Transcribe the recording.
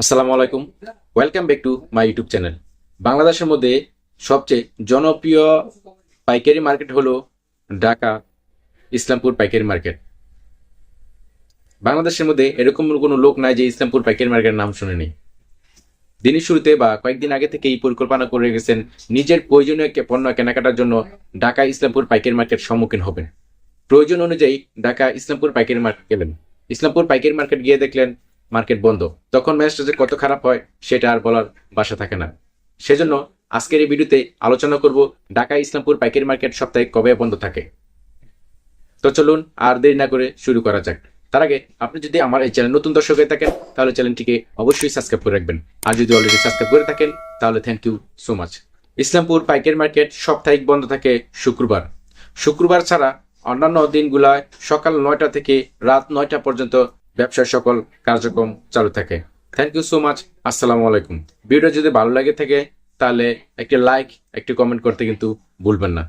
আসসালামু আলাইকুম। Welcome back to my YouTube channel বাংলাদেশের মধ্যে সবচেয়ে জনপ্রিয় পাইকারি মার্কেট হলো ঢাকা ইসলামপুর পাইকারি মার্কেট। বাংলাদেশের মধ্যে এরকম কোনো লোক নাই যে ইসলামপুর পাইকারি মার্কেটের নাম শুনেনি। দিনের শুরুতে বা কয়েকদিন আগে থেকে এই পরিকল্পনা করে রেখেছেন নিজের প্রয়োজনীয় পণ্য কেনাকাটার জন্য ঢাকা ইসলামপুর পাইকারি মার্কেট সম্মুখীন হবেন। প্রয়োজন অনুযায়ী ঢাকা ইসলামপুর পাইকারি মার্কেট গেলেন। ইসলামপুর পাইকারি মার্কেট গিয়ে দেখলেন মার্কেট বন্ধ। তখন ম্যাচটা যে কত খারাপ হয়, সেটা আর বলার বাসা থাকে না। সেজন্য আজকের এই ভিডিওতে আলোচনা করব ঢাকা ইসলামপুর পাইকারি মার্কেট সপ্তাহে কবে বন্ধ থাকে। তো চলুন আর দেরি না করে শুরু করা যাক। তার আগে আপনি যদি আমার এই চ্যানেল নতুন দর্শক হয়ে থাকেন, তাহলে চ্যানেলটিকে অবশ্যই সাবস্ক্রাইব করে রাখবেন। আর যদি অলরেডি সাবস্ক্রাইব করে থাকেন, তাহলে thank you so much Islampur পাইকারি মার্কেট সাপ্তাহিক বন্ধ থাকে শুক্রবার। শুক্রবার ছাড়া অন্যান্য দিনগুলায় সকাল নয়টা থেকে রাত নয়টা পর্যন্ত ব্যবসার সকল কার্যক্রম চালু থাকে। থ্যাংক ইউ সো মাচ আসসালামু আলাইকুম। ভিডিও যদি ভালো লাগে থাকে, তাহলে একটি লাইক একটি কমেন্ট করতে কিন্তু ভুলবেন না।